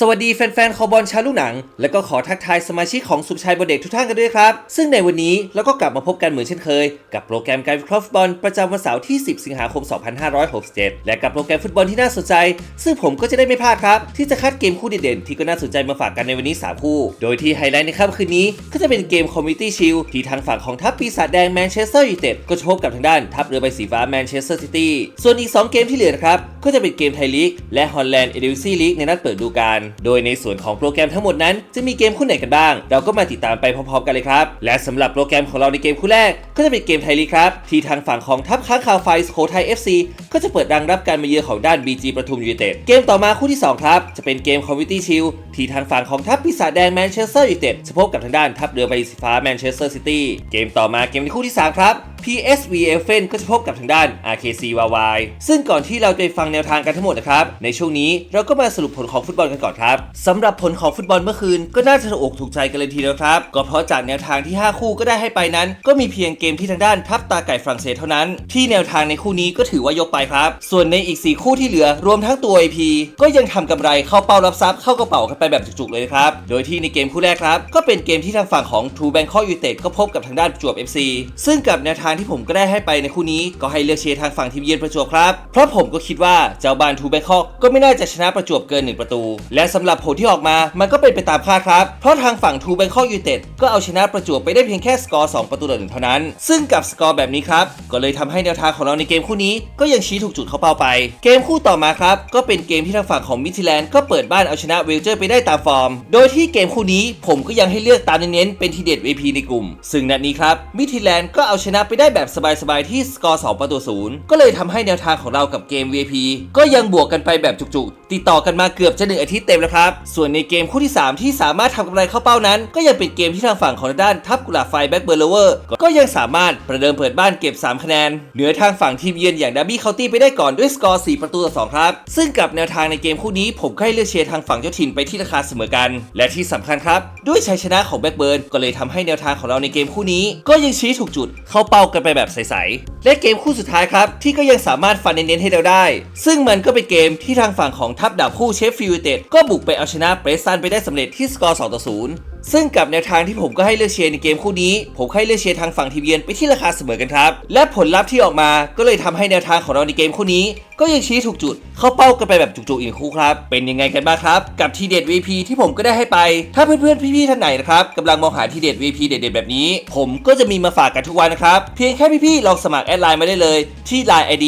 สวัสดีแฟนๆคอบอลชาวลูกหนัง และก็ขอทักทายสมาชิกของสุภชัยบเด็กทุกท่านกันด้วยครับ ซึ่งในวันนี้เราก็กลับมาพบกันเหมือนเช่นเคย กับโปรแกรมการวิเคราะห์ฟุตบอลประจำวันเสาร์ที่ 10 สิงหาคม 2567 และกับโปรแกรมฟุตบอลที่น่าสนใจ ซึ่งผมก็จะได้ไม่พลาดครับ ที่จะคัดเกมคู่เด่นๆที่ก็น่าสนใจมาฝากกันในวันนี้ 3 คู่ โดยที่ไฮไลท์ในค่ำคืนนี้ ก็จะเป็นเกมคอมมิตี้ชิลที่ทางฝั่งของทัพปีศาจแดงแมนเชสเตอร์ยูไนเต็ดก็จะพบกับทางด้านทัพเรือใบสีฟ้าแมนเชสเตอร์ซิตี้ส่วนอีก 2 เกมที่เหลือนะครับก็จะเป็นเกมไทยลีกและฮอลแลนด์เอเดวิซี่ลีกในนัดเปิดดูกาลโดยในส่วนของโปรแกรมทั้งหมดนั้น จะมีเกมคู่ไหนกันบ้าง เราก็มาติดตามไปพร้อมๆกันเลยครับ และสำหรับโปรแกรมของเราในเกมคู่แรก ก็จะเป็นเกมไทยลีครับ ที่ทางฝั่งของทัพค้างคาวไฟสโคไทยเอฟซี ก็จะเปิดรังรับการมาเยือนของด้าน BG ประทุมยูไนเต็ดเกมต่อมาคู่ที่ 2 ครับ จะเป็นเกมคอมมิตี้ชิลที่ทางฝั่งของทัพปีศาจแดงแมนเชสเตอร์ยูไนเต็ดจะพบกับทางด้านทัพเรือใบสีฟ้าแมนเชสเตอร์ซิตี้เกมต่อมาเกมในคู่ที่ 3 ครับ PSV e l f e n ก็จะพบกับทางด้าน RKC YY ซึ่งก่อนที่เราจะไปฟังแนวทางกันทั้งหมดนะครับ ในช่วงนี้เราก็มาสรุปผลของฟุตบอลกันก่อนครับสำหรับผลของฟุตบอลเมื่อคืนก็น่าจะถูกอกถูกใจกันเลยทีเดียวครับ ก็เพราะจากแนวทางที่ 5 คู่ก็ได้ให้ไปนั้น ก็มีเพียงเกมที่ทางด้านทัพตาไก่ฝรั่งเศสเท่านั้น ที่แนวทางในคู่นี้ก็ถือว่ายกไปครับ ส่วนในอีก 4 คู่ที่เหลือรวมทั้งตัว IP ก็ยังทำกำไรเข้าเป้ารับทรัพย์เข้ากระเป๋ากันไปแบบจุกๆเลยครับ โดยที่ในเกมคู่แรกครับ ก็เป็นเกมที่ทางฝั่งของ True Bangkok United ก็พบกับทางด้านประจวบ FC ซึ่งกับแนวทางที่ผมก็ได้ให้ไปในคู่นี้ก็ให้เลือกเชียร์ทางฝั่งทีมเยือนประจวบครับ เพราะผมก็คิดว่าเจ้าบ้าน True Bangkok ก็ไม่น่าจะชนะประจวบเกิน 1 ประตู และสำหรับผลที่ออกมามันก็เป็นไปตามคาดครับเพราะทางฝั่ง True Bangkok United ก็เอาชนะประจวบไปได้เพียงแค่สกอร์2ประตูต่อหนึ่งเท่านั้น ซึ่งกับสกอร์แบบนี้ครับก็เลยทำให้แนวทางของเราในเกมคู่นี้ก็ยังชี้ถูกจุดเข้าเป้าไป เกมคู่ต่อมาครับ ก็เป็นเกมที่ทางฝั่งของมิทิแลนด์ก็เปิดบ้านเอาชนะเวลเจอร์ไปได้ตามฟอร์ม โดยที่เกมคู่นี้ผมก็ยังให้เลือกตามเน้นเป็นทีเด็ด VP ในกลุ่ม ซึ่งนัดนี้ครับมิทิแลนด์ก็เอาชนะไปได้แบบสบายๆที่สกอร์ 2 ประตูศูนย์ก็เลยทำให้แนวทางของเรากับเกม VP ก็ยังบวกกันไปแบบจุกๆ ติดต่อกันมาเกือบจะหนึ่งอาทิตย์เต็มแล้วครับ ส่วนในเกมคู่ที่ 3 ที่สามารถทำกำไรเข้าเป้านั้น ก็ยังเป็นเกมที่ทางฝั่งของด้านทัพกุหลาบไฟแบ็กเบอร์เลเวอร์ก็ยังสามารถประเดิมเปิดบ้านเก็บ 3 คะแนนเหนือทางฝั่งทีมเยือนอย่างดับบี้เคาน์ตีไปได้ก่อนด้วยสกอร์ 4 ประตูต่อ 2 ครับ ซึ่งกับแนวทางในเกมคู่นี้ผมก็ให้เลือกเชียร์ทางฝั่งเจ้าถิ่นไปที่ราคาเสมอกัน และที่สำคัญครับ ด้วยชัยชนะของแบ็กเบิร์นก็เลยทำให้แนวทางของเราในเกมคู่นี้ ก็ยังชี้ถูกจุด เข้าเป้ากันไปแบบใสๆและเกมคู่สุดท้ายครับที่ก็ยังสามารถฟันเน้นๆให้เราได้ ซึ่งมันก็เป็นเกมที่ทางฝั่งของทัพดาบคู่เชฟฟิลด์เต็ดก็บุกไปเอาชนะเบรซันไปได้สำเร็จที่สกอร์2ต่อ0ซึ่งกับแนวทางที่ผมก็ให้เลือกเชียร์ในเกมคู่นี้ ผมให้เลือกเชียร์ทางฝั่งทีมเยือนไปที่ราคาเสมอกันครับ และผลลัพธ์ที่ออกมาก็เลยทำให้แนวทางของเราในเกมคู่นี้ก็ยังชี้ถูกจุด เข้าเป้ากันไปแบบจุกๆอีกคู่ครับ เป็นยังไงกันบ้างครับ กับทีเด็ด VP ที่ผมก็ได้ให้ไป ถ้าเพื่อนๆพี่ๆท่านไหนนะครับกำลังมองหาทีเด็ด VP เด็ดๆแบบนี้ ผมก็จะมีมาฝากกันทุกวันนะครับ เพียงแค่พี่ๆลองสมัครแอดไลน์มาได้เลย ที่ Line ID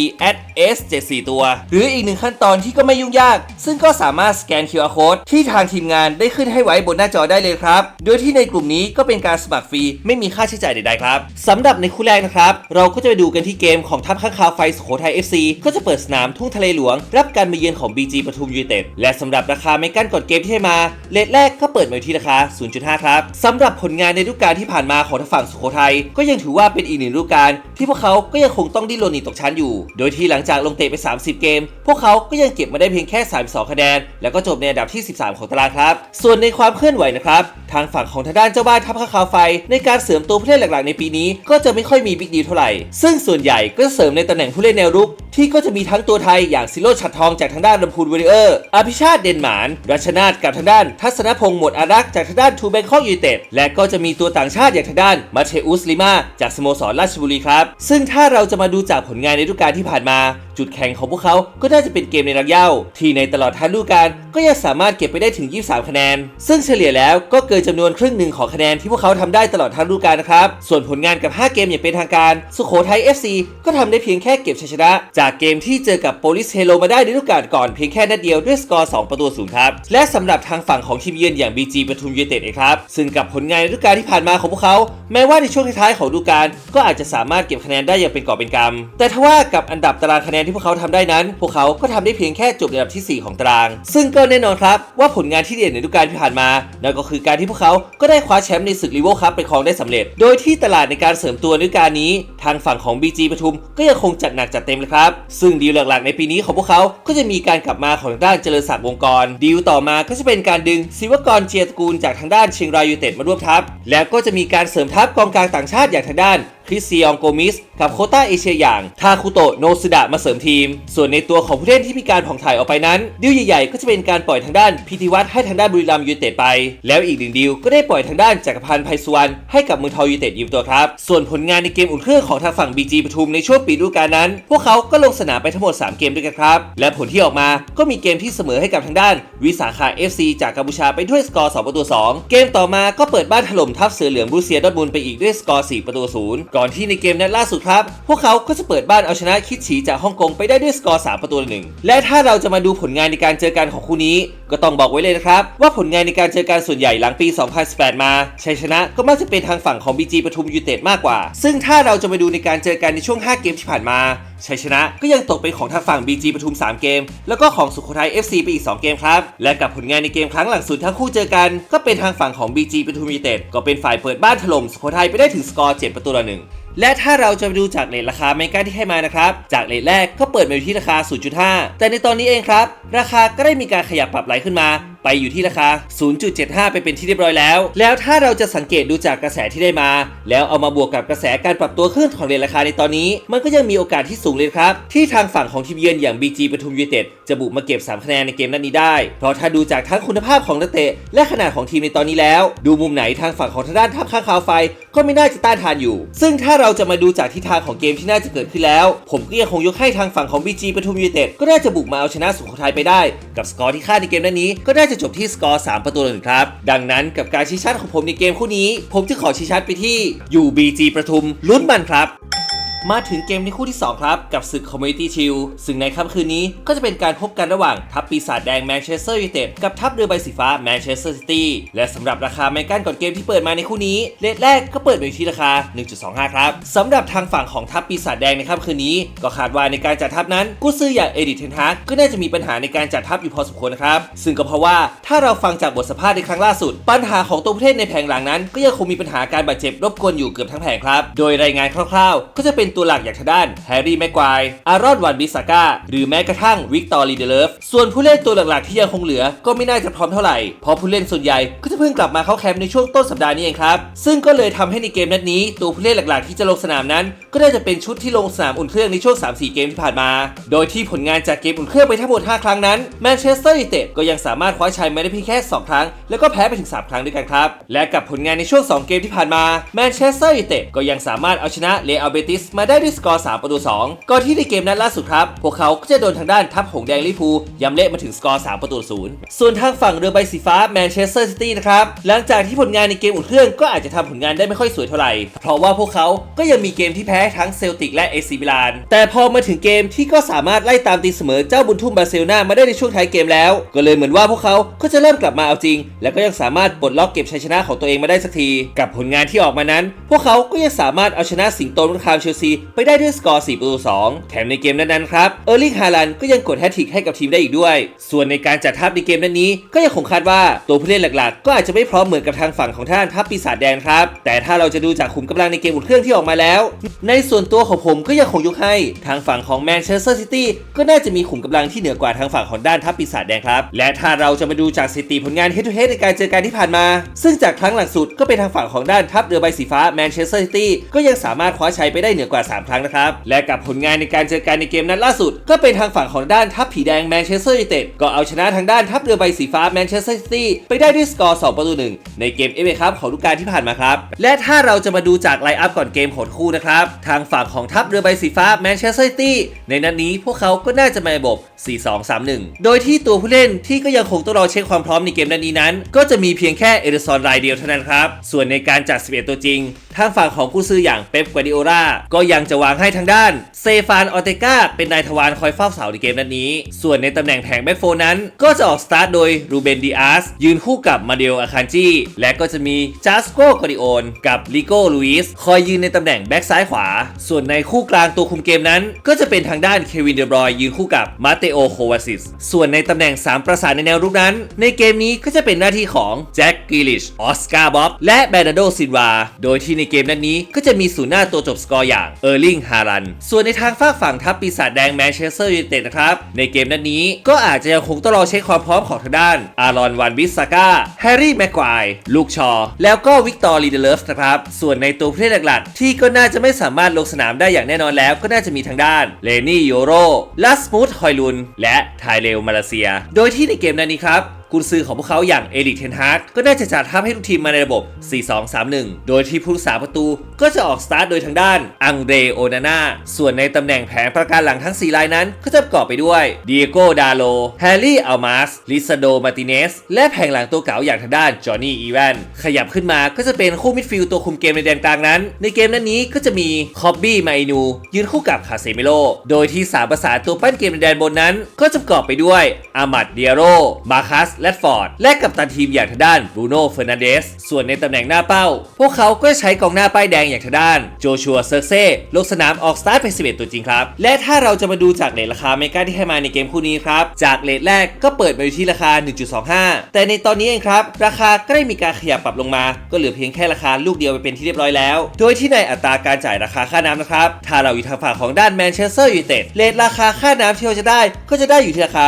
s74 ตัว หรืออีกหนึ่งขั้นตอนที่ก็ไม่ยุ่งยาก ซึ่งก็สามารถสแกน QR code ที่ทางทีมงานได้ขึ้นให้ไว้บนหน้าจอได้เลยครับ โดยที่ในกลุ่มนี้ก็เป็นการสมัครฟรีไม่มีค่าใช้จ่ายใดๆครับสำหรับในคู่แรกนะครับเราก็จะไปดูกันที่เกมของทัพข้างคาวไฟสุโขทัย FC ก็จะเปิดสนามทุ่งทะเลหลวง รับการมาเยือนของ BG ปทุมยูไนเต็ดและสำหรับราคาไม่กั้นกดเกมที่ให้มาเลทแรกก็เปิดมาที่ราคา 0.5 ครับสำหรับผลงานในฤดูกาลที่ผ่านมาของทางฝั่งสุโขทัยก็ยังถือว่าเป็นอีกหนึ่งฤดูกาลที่พวกเขาก็ยังคงต้องดิ้นรนหนีตกชั้นอยู่ โดยที่หลังจากลงเตะไป 30 เกม พวกเขาก็ยังเก็บมาได้เพียงแค่ 32 คะแนน แล้วก็จบในอันดับที่ 13 ของตารางครับ ส่วนในความเคลื่อนไหวนะครับ ทางฝั่งของทางด้านเจ้าบ้านทัพข้าวขาวไฟ ในการเสริมตัวผู้เล่นหลักๆ ในปีนี้ ก็จะไม่ค่อยมีบิ๊กดีเท่าไหร่ ซึ่งส่วนใหญ่ก็จะเสริมในตำแหน่งผู้เล่นแนวรุก ที่ก็จะมีทั้งตัวไทยอย่างซิโรชัดทองจากทางด้านลำพูนวอริเออร์อภิชาติเดนหมาน รัชนาธกับทางด้าน ทัศนพงษ์หมดอารักษ์จากทางด้านทูแบงคอกยูเต็ดและก็จะมีตัวต่างชาติอย่างทางด้านมาเทอุสลิมาจากสโมสรราชบุรีครับ ซึ่งถ้าเราจะมาดูจากผลงานในฤดูกาลที่ผ่านมา จุดแข็งของพวกเขาก็น่าจะเป็นเกมในรังเย้าที่ในตลอดทั้งฤดูกาลก็ยังสามารถเก็บไปได้ถึง 23 คะแนน ซึ่งเฉลี่ยแล้วก็เกินจำนวนครึ่งหนึ่งของคะแนนที่พวกเขาทำได้ตลอดทั้งฤดูกาลนะครับส่วนผลงานกับ 5 เกมอย่างเป็นทางการ สุโขทัย FC ก็ทำได้เพียงแค่เก็บชัยชนะจากากเกมที่เจอกับโปลิสเฮโลมาได้ในฤดูกาลก่อนเพียงแค่นัดเดียวด้วยสกอร์ 2 ประตูศูนย์ครับ และสำหรับทางฝั่งของทีมเยือนอย่าง BG ปทุมยูเต็ดเองครับ ซึ่งกับผลงานในฤดูกาลที่ผ่านมาของพวกเขา แม้ว่าในช่วงท้ายๆของฤดูกาลก็อาจจะสามารถเก็บคะแนนได้อย่างเป็นกอบเป็นกำแต่ทว่ากับอันดับตารางคะแนนที่พวกเขาทำได้นั้น พวกเขาก็ทำได้เพียงแค่จบในอันดับที่ 4 ของตาราง ซึ่งก็แน่นอนครับว่าผลงานที่เด่นในฤดูกาลที่ผ่านมานั่นก็คือการที่พวกเขาก็ได้คว้าแชมป์ในศึกลีโวคัพไปครองได้สำเร็จ โดยที่ตลาดในการเสริมตัวในฤดูกาลนี้ ทางฝั่งของ BG ปทุมก็ยังคงจัดหนักจัดเต็มเลยครับซึ่งดีลหลักๆ ในปีนี้ของพวกเขาก็จะมีการกลับมาของทางด้านเจริญศักดิ์วงกร ดีลต่อมาก็จะเป็นการดึงศิวกรเจียตกูลจากทางด้านเชียงรายยูไนเต็ดมาร่วมทัพ แล้วก็จะมีการเสริมทัพกองกลางต่างชาติอย่างทางด้าน คริสซิองโกมิส กับโคต้าเอเชียอย่างทาคุโตะโนซึดะมาเสริมทีม ส่วนในตัวของผู้เล่นที่มีการผ่องถ่ายออกไปนั้นดีลใหญ่ๆ ก็จะเป็นการปล่อยทางด้านพิธีวัตรให้ทางด้านบุรีรัมย์ยูเต็ดไป แล้วอีกหนึ่งดีลก็ได้ปล่อยทางด้านจักรพันธ์ไพสวรรณให้กับเมืองทองยูเต็ดยืมตัวครับ ส่วนผลงานในเกมอุ่นเครื่องของทางฝั่ง BG ปทุมในช่วงปีฤดูกาลนั้น พวกเขาก็ลงสนามไปทั้งหมด 3 เกมด้วยกันครับ และผลที่ออกมาก็มีเกมที่เสมอให้กับทางด้านวิสาขา FC จากกัมพูชาไปด้วยสกอร์2ประตู2เกมต่อมาก็เปิดบ้านถล่มทัพเสือเหลืองบรูเซียดอทมุนด์ไปอีกด้วยสกอร์4ประตู0ก่อนที่ในเกมนัดล่าสุดครับ พวกเขาก็จะเปิดบ้านเอาชนะคิดฉีจากฮ่องกงไปได้ด้วยสกอร์ 3 ประตูหนึ่งและถ้าเราจะมาดูผลงานในการเจอกันของคู่นี้ ก็ต้องบอกไว้เลยนะครับ ว่าผลงานในการเจอกันส่วนใหญ่หลังปี 2018 มาชัยชนะก็มักจะเป็นทางฝั่งของ BG ปทุมยูเต็ดมากกว่า ซึ่งถ้าเราจะมาดูในการเจอกันในช่วง 5 เกมที่ผ่านมาชัยชนะก็ยังตกเป็นของทางฝั่ง BG ปทุม 3 เกม แล้วก็ของสุโขทัย FC ไปอีก 2 เกมครับ และกับผลงานในเกมครั้งหลังสุดทั้งคู่เจอกัน ก็เป็นทางฝั่งของ BG ปทุมยูเต็ดก็เป็นฝ่ายเปิดบ้านถล่มสุโขทัยไปได้ถึงสกอร์ 7 ประตูต่อหนึ่ง และถ้าเราจะไปดูจากเลทราคาเมกาที่ให้มานะครับ จากเลทแรกก็เปิดมาอยู่ที่ราคา 0.5 แต่ในตอนนี้เองครับ ราคาก็ได้มีการขยับปรับไหลขึ้นมาไปอยู่ที่ราคา 0.75 ไปเป็นที่เรียบร้อยแล้ว แล้วถ้าเราจะสังเกตดูจากกระแสที่ได้มา แล้วเอามาบวกกับกระแสการปรับตัวขึ้นของเรทราคาในตอนนี้ มันก็ยังมีโอกาสที่สูงเลยครับ ที่ทางฝั่งของทีมเยือนอย่าง BG ปทุมยูเต็ดจะบุกมาเก็บ 3 คะแนนในเกมนัดนี้ได้ เพราะถ้าดูจากทั้งคุณภาพของนักเตะ และขนาดของทีมในตอนนี้แล้ว ดูมุมไหนทางฝั่งของทางด้านทัพข้างคาวไฟ ก็ไม่น่าจะต้านทานอยู่ ซึ่งถ้าเราราจะมาดูจากทิศทางของเกมที่น่าจะเกิดขึ้นแล้ว ผมก็ยังคงยกให้ทางฝั่งของ BG ปทุมยูเต็ดก็น่าจะบุกมาเอาชนะสุโขทัยไปได้ กับสกอร์ที่คาดในเกมนั้นี้ ก็น่าจะจบที่สกอร์ 3 ประตูต่อหนึ่งครับ ดังนั้นกับการชี้ชัดของผมในเกมคู่นี้ ผมจะขอชี้ชัดไปที่อยู่ BG ประทุมลุ้นมันครับ มาถึงเกมในคู่ที่ 2 ครับ กับศึก Community Shield ซึ่งในค่ำคืนนี้ก็จะเป็นการพบกันระหว่างทัพปีศาจแดงแมนเชสเตอร์ยูไนเต็ดกับทัพเรือใบสีฟ้าแมนเชสเตอร์ซิตี้และสำหรับราคาแมงกันก่อนเกมที่เปิดมาในคู่นี้เลทแรกก็เปิดไปที่ราคา 1.25 ครับสำหรับทางฝั่งของทัพปีศาจแดงในค่ำคืนนี้ ก็คาดว่าในการจัดทัพนั้นกุซืออย่างเอดิทเทนฮากก็น่าจะมีปัญหาในการจัดทัพอยู่พอสมควรนะครับซึ่งก็เพราะว่าถ้าเราฟังจากบทสัมภาษณ์ในครั้งล่าสุด ปัญหาของตัวผู้เล่นในแผงหลังนั้น ก็ยังคงมีปัญหาการบาดเจ็บรบกวนอยู่เกือบทั้งแผงครับ โดยรายงานคร่าวๆ ก็จะเป็นตัวหลักอย่างทางด้านแฮร์รี่แม็กควายอารอนวันบิสาก้าหรือแม้กระทั่งวิกตอรีเดเลฟส่วนผู้เล่นตัวหลักๆที่ยังคงเหลือก็ไม่น่าจะพร้อมเท่าไหร่ เพราะผู้เล่นส่วนใหญ่ก็จะเพิ่งกลับมาเข้าแคมป์ในช่วงต้นสัปดาห์นี้เองครับ ซึ่งก็เลยทำให้ในเกมนัดนี้ตัวผู้เล่นหลักๆ ที่จะลงสนามนั้น ก็น่าจะเป็นชุดที่ลงสนามอุ่นเครื่องในช่วง 3-4 เกมที่ผ่านมา โดยที่ผลงานจากเกมอุ่นเครื่องไปทั้งหมด 5 ครั้งนั้นแมนเชสเตอร์ยูไนเต็ดก็ยังสามารถคว้าชัยมาได้เพียงแค่ 2 ครั้ง แล้วก็แพ้ไปถึง 3 ครั้งด้วยกันครับ และกับผลงานในช่วง 2 เกมที่ผ่านมาแมนเชสเตอร์ยูไนเต็ดก็ยังสามารถเอาชนะเลอเบติสมาได้ด้วยสกอร์ 3 ประตู 2ก่อนที่ในเกมนัดล่าสุดครับ พวกเขาก็จะโดนทางด้านทัพหงแดงลิพูยำเละมาถึงสกอร์ 3 ประตูศูนย์ส่วนทางฝั่งเรือใบสีฟ้าแมนเชสเตอร์ซิตี้นะครับ หลังจากที่ผลงานในเกมอุ่นเครื่องก็อาจจะทำผลงานได้ไม่ค่อยสวยเท่าไหร่ เพราะว่าพวกเขาก็ยังมีเกมที่แพ้ทั้งเซลติกและเอซิมิลาน แต่พอมาถึงเกมที่ก็สามารถไล่ตามตีเสมอเจ้าบุญทุ่มบาร์เซโลนามาได้ในช่วงท้ายเกมแล้ว ก็เลยเหมือนว่าพวกเขาก็จะเริ่มกลับมาเอาจริง และก็ยังสามารถปลดล็อกเก็บชัยชนะของตัวเองมาได้สักที กับผลงานที่ออกมานั้น พวกเขาก็ยังสามารถเอาชนะสิงโตนุคามเชลซีไปได้ด้วยสกอร์4ประตู2แถมในเกมนั้นๆครับ เออร์ลิงฮาลันก็ยังกดแฮตทริกให้กับทีมได้อีกด้วย ส่วนในการจัดทัพในเกมนั้นนี้ ก็ยังคงคาดว่าตัวผู้เล่นหลักๆ ก็อาจจะไม่พร้อมเหมือนกับทางฝั่งของท่านทัพปีศาจแดงครับ แต่ถ้าเราจะดูจากขุมกำลังในเกมอุ่นเครื่องที่ออกมาแล้ว ในส่วนตัวของผมก็ยังคงยกให้ ทางฝั่งของแมนเชสเตอร์ซิตี้ก็น่าจะมีขุมกำลังที่เหนือกว่าทางฝั่งของด้านทัพปีศาจแดงครับ และถ้าเราจะมาดูจากสถิติผลงาน head to head ในการเจอกันที่ผ่านมา ซึ่งจากครั้งหลังสุดก็เป็นทางฝั่งของด้านทัพเรือใบสีฟ้าแมนเชสเตอร์ซิตี้ก็ยังสามารถคว้าชัยไปได้เหนือกว่า3 ครั้งนะครับ และกับผลงานในการเจอกันในเกมนั้นล่าสุด ก็เป็นทางฝั่งของด้านทัพผีแดงแมนเชสเตอร์ยูไนเต็ดก็เอาชนะทางด้านทัพเรือใบสีฟ้าแมนเชสเตอร์ซิตี้ไปได้ด้วยสกอร์ 2 ประตูหนึ่งในเกมเอเอครับของฤดูกาลที่ผ่านมาครับ และถ้าเราจะมาดูจากไลน์อัพก่อนเกมของคู่นะครับ ทางฝั่งของทัพเรือใบสีฟ้าแมนเชสเตอร์ซิตี้ในนัดนี้พวกเขาก็น่าจะมาระบบ 4-2-3-1 โดยที่ตัวผู้เล่นที่ก็ยังคงต้องรอเช็คความพร้อมในเกมนัดนี้นั้น ก็จะมีเพียงแค่เอเดอร์ซอนรายเดียวเท่านั้นครับ ส่วนในการจัด 11 ตัวจริง ทางฝั่งของผู้ซื้ออย่างเป๊ปกวาดิโอลาก็ยังจะวางให้ทางด้าน เซฟานออเตกาเป็นนายทวารคอยเฝ้าเสาในเกมนัดนี้ ส่วนในตำแหน่งแผงแบ็กโฟนั้น ก็จะออกสตาร์ทโดยรูเบนดิอาสยืนคู่กับมาเดลอาคันจีและก็จะมีจัสโกกอริโอนกับลิโกลุยสคอยยืนในตำแหน่งแบ็กซ้ายขวา ส่วนในคู่กลางตัวคุมเกมนั้น ก็จะเป็นทางด้านเควินเดบรอยยืนคู่กับมาเตโอโควาซิสส่วนในตำแหน่ง 3 ประสานในแนวรุกนั้น ในเกมนี้ก็จะเป็นหน้าที่ของแจ็คกิลิชออสการ์บ๊อบและแบรนาโดซินวาโดยที่ในเกมนั้นนี้ก็จะมีศูนย์หน้าตัวจบสกอร์อย่างเออร์ลิง ฮารัน ส่วนในทางฝากฝั่งทัพปีศาจแดงแมนเชสเตอร์ยูไนเต็ดนะครับ ในเกมนัดนี้ก็อาจจะยังคงต้องรอเช็คความพร้อมของทางด้าน อารอนวันบิสซาก้า แฮร์รี่แม็กควาย ลูกชอ แล้วก็วิกตอร์ลีเดเลฟสนะครับ ส่วนในตัวผู้เล่นหลักๆ ที่ก็น่าจะไม่สามารถลงสนามได้อย่างแน่นอนแล้ว ก็น่าจะมีทางด้าน เลนี่โยโรลัสมูธฮอยลุน และไทเลลมาเลเซีย โดยที่ในเกมนัดนี้ครับกุนซือของพวกเขาอย่างเอริกเทนฮาร์ดก็น่าจะจัดทัพให้ทุกทีมมาในระบบ 4-2-3-1 โดยที่ผู้รักษาประตูก็จะออกสตาร์ทโดยทางด้านอังเดโอนาน่าส่วนในตำแหน่งแผงประการหลังทั้ง 4 รายนั้นก็จะประกอบไปด้วยเดียโกดาโลแฮร์รี่อัลมาสลิซาโดมาติเนสและแผงหลังตัวเก่าอย่างทางด้านจอห์นนี่อีแวนขยับขึ้นมาก็จะเป็นคู่มิดฟิลด์ตัวคุมเกมในแดนกลางนั้น ในเกมนั้นนี้ก็จะมีคอบบี้มาอินูยืนคู่กับคาเซมิโลโดยที่สามประสานตัวปั้นเกมในแดนบนนั้น ก็จะประกอบไปด้วยอามัดเดียโรมาคัสแรดฟอร์ด และกับตันทีมอย่างทางด้านบรูโน่เฟอร์นันเดส ส่วนในตำแหน่งหน้าเป้า พวกเขาก็ใช้กองหน้าป้ายแดงอย่างทางด้านโจชัวเซอร์เซ่ลงสนามออกสตาร์ทเป็น11 ตัวจริงครับ และถ้าเราจะมาดูจากเลทราคาเมกาที่ให้มาในเกมคู่นี้ครับ จากเลทแรกก็เปิดมาอยู่ที่ราคา 1.25 แต่ในตอนนี้เองครับ ราคาก็ได้มีการขยับปรับลงมา ก็เหลือเพียงแค่ราคาลูกเดียวไปเป็นที่เรียบร้อยแล้ว โดยที่ในอัตราการจ่ายราคาค่าน้ำนะครับ ถ้าเราอยู่ทางฝั่งของด้านแมนเชสเตอร์ยูไนเต็ดเลทราคาค่าน้ำที่เราจะได้ ก็จะได้อยู่ที่ราคา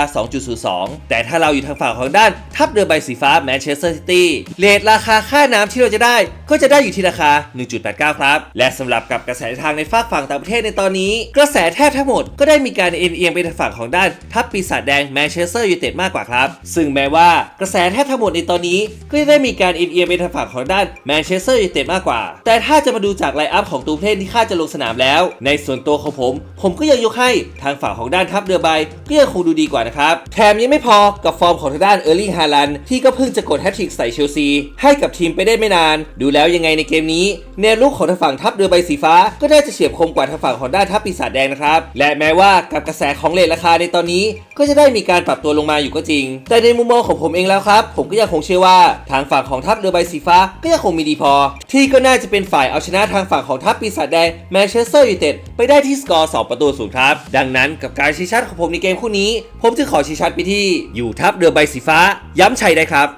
2.02 แต่ถ้าเราอยู่ทางฝั่งของด้านทัพเรือใบสีฟ้าแมนเชสเตอร์ซิตี้เลทราคาค่าน้ำที่เราจะได้ ก็จะได้อยู่ที่ราคา 1.89 ครับ และสำหรับกับกระแสทางในฝากฝั่งต่างประเทศในตอนนี้ กระแสแทบทั้งหมดก็ได้มีการเอ็นเอียงไปทางฝั่งของด้านทัพปีศาจแดงแมนเชสเตอร์ยูไนเต็ดมากกว่าครับ ซึ่งแม้ว่ากระแสแทบทั้งหมดในตอนนี้ ก็ได้มีการเอ็นเอียงไปทางฝั่งของด้านแมนเชสเตอร์ยูไนเต็ดมากกว่า แต่ถ้าจะมาดูจากไลน์อัพของตัวผู้เล่นที่คาดจะลงสนามแล้ว ในส่วนตัวของผม ผมก็ยังยกให้ทางฝั่งของด้านทัพเรือใบก็ยังคงดูดีกว่านะครับแถมยังไม่พอกับฟอร์มของทางด้านออร์ลิงฮาลันที่ก็เพิ่งจะกดแฮตทริกใส่เชลซี ให้กับทีมไปได้ไม่นาน ดูแล้วยังไงในเกมนี้ แนวลุกของทางฝั่งทัพเรือใบสีฟ้า ก็น่าจะเฉียบคมกว่าทางฝั่งของด้านทัพปีศาจแดงนะครับ และแม้ว่ากับกระแสของเลทราคาในตอนนี้ ก็จะได้มีการปรับตัวลงมาอยู่ก็จริง แต่ในมุมมองของผมเองแล้วครับ ผมก็ยังคงเชื่อว่าทางฝั่งของทัพเรือใบสีฟ้าก็ยังคงมีดีพอ ที่ก็น่าจะเป็นฝ่ายเอาชนะทางฝั่งของทัพปีศาจแดงแมนเชสเตอร์ยูไนเต็ดไปได้ที่สกอร์2ประตูศูนย์ครับดังนั้นกับการชี้ชัดของผมในเกมคู่นี้ ผมจึงขอชี้ชัดไปที่อยู่ทัพเรือใบสีฟ้าย้ำชัยได้ครับ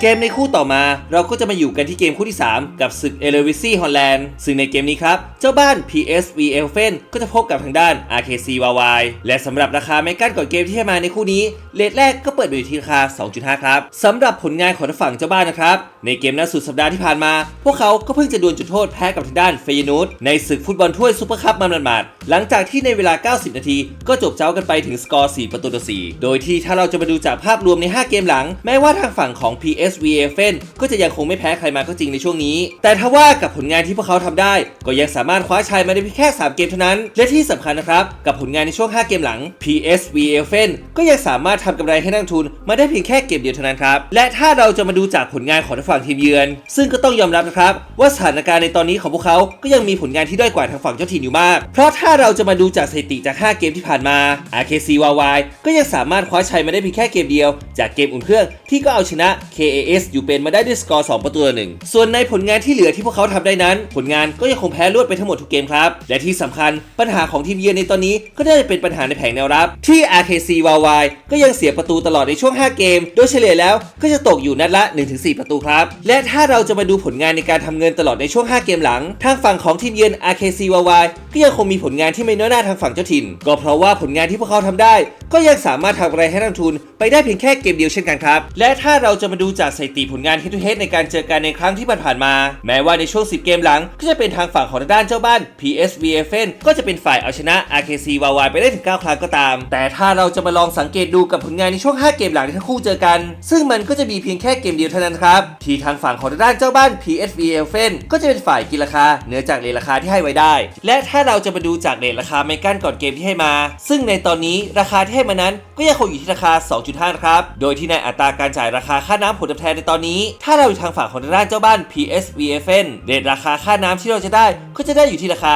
เกมในคู่ต่อมาเราก็จะมาอยู่กันที่เกมคู่ที่ 3 กับศึกเอเลวิซี่ฮอลแลนด์ซึ่งในเกมนี้ครับ เจ้าบ้าน PSV e l f e n ก็จะพบกับทางด้าน RKC YY และสำหรับราคาแมกกันก่อนเกมที่ให้มาในคู่นี้เลทแรกก็เปิดอยู่ที่ราคา 2.5 ครับสำหรับผลงานของฝั่งเจ้าบ้านนะครับ ในเกมนัดสุดสัปดาห์ที่ผ่านมา พวกเขาก็เพิ่งจะดวลจุดโทษแพ้กับทางด้านเฟยนูดในศึกฟุตบอลถ้วยซูเปอร์คัพมาหมาด หลังจากที่ในเวลา 90 นาที ก็จบเจ้ากันไปถึงสกอร์ 4 ประตูต่อ 4 โดยที่ถ้าเราจะมาดูจากภาพรวมใน 5 เกมหลัง แม้ว่าทางฝั่งของ PSV e f e n ก็จะยังคงไม่แพ้ใครมาก็จริงในช่วงนี้ แต่ถ้าว่ากับผลงานที่พวกเขาทำได้ ก็ยังสามารถคว้าชัยมาได้เพียงแค่ 3 เกมเท่านั้น และที่สำคัญนะครับ กับผลงานในช่วง 5 เกมหลัง PSV e f e n ก็ยังสามารถทำกำไรให้นักทุนมาได้เพียงแค่เกมเดียวเท่านั้นครับ และถ้าเราจะมาดูจากผลงานของทางฝั่งทีมเยือน ซึ่งก็ต้องยอมรับนะครับว่าสถานการณ์ในตอนนี้ของพวกเขาก็ยังมีผลงานที่ด้อยกว่าทางฝั่งเจ้าถิ่นอยู่มาก เพราะถ้าเราจะมาดูจากสถิติจาก 5 เกมที่ผ่านมา RKC YY ก็ยังสามารถคว้าชัยมาได้เพียงแค่เกมเดียว จากเกมอุ่นเครื่องที่ก็เอาชนะ KAS อยู่เป็นมาได้ด้วยสกอร์ 2 ประตูต่อหนึ่งส่วนในผลงานที่เหลือที่พวกเขาทำได้นั้น ผลงานก็ยังคงแพ้รวดไปทั้งหมดทุกเกมครับ และที่สำคัญปัญหาของทีมเยือนในตอนนี้ก็น่าจะเป็นปัญหาในแผงแนวรับ ที่ RKC YY ก็ยังเสียประตูตลอดในช่วง 5 เกม โดยเฉลี่ยแล้วก็จะตกอยู่นัดละ 1-4 ประตูครับ และถ้าเราจะมาดูผลงานในการทำเงินตลอดในช่วง 5 เกมหลังทางฝั่งของทีมเยือน RKC YY ก็ยังคงมีผลงานานที่ไม่น้อยหน้าทางฝั่งเจ้าถิ่น ก็เพราะว่าผลงานที่พวกเขาทำได้ ก็ยังสามารถทำอะไรให้นักทุนไปได้เพียงแค่เกมเดียวเช่นกันครับ และถ้าเราจะมาดูจากสถิติผลงาน head to head ในการเจอกันในครั้งที่ผ่านมา แม้ว่าในช่วง 10 เกมหลัง ก็จะเป็นทางฝั่งของด้านเจ้าบ้าน PSV f n ก็จะเป็นฝ่ายเอาชนะ RKC YY ไปได้ถึง 9 ครั้งก็ตาม แต่ถ้าเราจะมาลองสังเกตดูกับผลงานในช่วง 5 เกมหลังที่ทั้งคู่เจอกัน ซึ่งมันก็จะมีเพียงแค่เกมเดียวเท่านั้นครับ ที่ทางฝั่งของด้านเจ้าบ้าน PSV f n ก็จะเป็นฝ่ายกินราคาเหนือจากเลราคาที่ให้ไว้ได้ และถ้าเราจะมาดูจากเรทราคาไม่กั้นก่อนเกมที่ให้มา ซึ่งในตอนนี้ราคาที่ให้มานั้นก็ยังคงอยู่ที่ราคา 2.5 นะครับ โดยที่ในอัตราการจ่ายราคาค่าน้ำผลตอบแทนในตอนนี้ ถ้าเราอยู่ทางฝั่งของทางด้านเจ้าบ้าน PSVFN เรทราคาค่าน้ำที่เราจะได้ก็จะได้อยู่ที่ราคา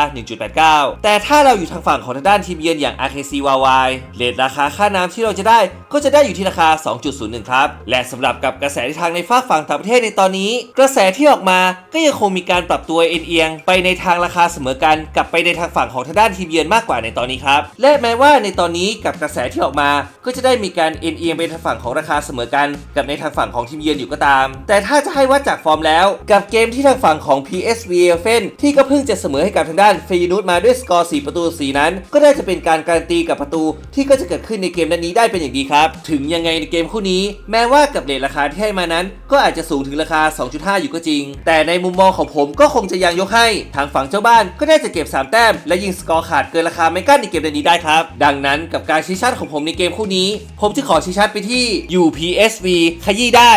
1.89 แต่ถ้าเราอยู่ทางฝั่งของทางด้านทีมเยือนอย่าง RKC YY เรทราคาค่าน้ำที่เราจะได้ก็จะได้อยู่ที่ราคา 2.01 ครับ และสำหรับกับกระแสทิศทางในฝากฝั่งต่างประเทศในตอนนี้ กระแสที่ออกมาก็ยังคงมีการปรับตัวเอียง ไปในทางราคาเสมอกันกับไปในทางฝั่งของทางด้านทีมเยือนมากกว่าในตอนนี้ครับและแม้ว่าในตอนนี้กับกระแสที่ออกมา ก็จะได้มีการเอียงไปทางฝั่งของราคาเสมอกัน กับในทางฝั่งของทีมเยือนอยู่ก็ตาม แต่ถ้าจะให้วัดจากฟอร์มแล้ว กับเกมที่ทางฝั่งของ PSV เฟนที่ก็เพิ่งจะเสมอให้กับทางด้านเฟยนูตมาด้วยสกอร์4ประตู4นั้น ก็น่าจะเป็นการการันตีกับประตูที่ก็จะเกิดขึ้นในเกมนัดนี้ได้เป็นอย่างดีครับถึงยังไงในเกมคู่นี้ แม้ว่ากับเลทราคาที่ให้มานั้น ก็อาจจะสูงถึงราคา 2.5 อยู่ก็จริง แต่ในมุมมองของผมก็คงจะยังยกให้ ทางฝั่งเจ้าบ้านก็น่าจะเก็บ 3 แต้ม และยิงสกอร์ขาดเกินราคาไม่กั้นในเกมนี้ได้ครับ ดังนั้นกับการชี้ชัดของผมในเกมคู่นี้ ผมจะขอชี้ชัดไปที่ UPSV ขยี้ได้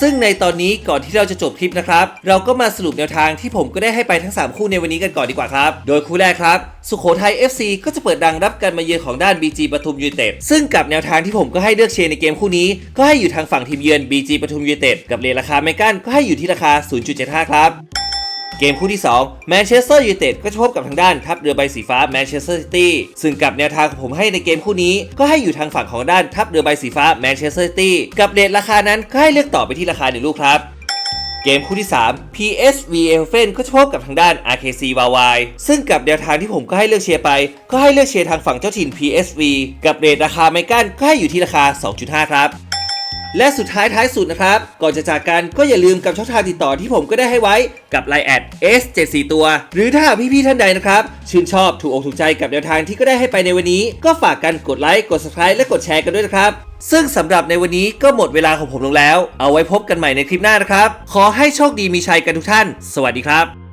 ซึ่งในตอนนี้ก่อนที่เราจะจบคลิปนะครับ เราก็มาสรุปแนวทางที่ผมก็ได้ให้ไปทั้ง 3 คู่ในวันนี้กันก่อนดีกว่าครับ โดยคู่แรกครับ สุโขทัย FC ก็จะเปิดดังรับการมาเยือนของด้าน BG ปทุมยูเต็ดซึ่งกับแนวทางที่ผมก็ให้เลือกเชียร์ในเกมคู่นี้ ก็ให้อยู่ทางฝั่งทีมเยือน BG ปทุมยูเต็ดกับเลราคาไม่กันก็ให้อยู่ที่ราคา 0.75 ครับ เกมคู่ที่2แมนเชสเตอร์ยูไนเต็ดก็จะพบกับทางด้านทัพเรือใบสีฟ้าแมนเชสเตอร์ซิตี้ซึ่งกับแนวทางของผมให้ในเกมคู่นี้ ก็ให้อยู่ทางฝั่งของด้านทัพเรือใบสีฟ้าแมนเชสเตอร์ซิตี้กับเรทราคานั้นก็ให้เลือกต่อไปที่ราคาหนึ่งลูกครับเกมคู่ที่ 3 PSV e l f e n ก็จะพบกับทางด้าน RKC w y ซึ่งกับแนวทางที่ผมก็ให้เลือกเชียร์ไป ก็ให้เลือกเชียร์ทางฝั่งเจ้าถิ่น PSV กับเรทราคาไมกันก็ให้อยู่ที่ราคา 2.5 ครับ และสุดท้ายท้ายสุดนะครับ ก่อนจะจากกันก็อย่าลืมกับช่องทางติดต่อที่ผมก็ได้ให้ไว้กับ Line แอด S74 ตัว หรือถ้าพี่ๆท่านใดนะครับ ชื่นชอบถูกอกถูกใจกับแนวทางที่ก็ได้ให้ไปในวันนี้ ก็ฝากกันกดไลค์กด subscribe และกดแชร์กันด้วยนะครับ ซึ่งสำหรับในวันนี้ก็หมดเวลาของผมลงแล้ว เอาไว้พบกันใหม่ในคลิปหน้านะครับ ขอให้โชคดีมีชัยกันทุกท่าน สวัสดีครับ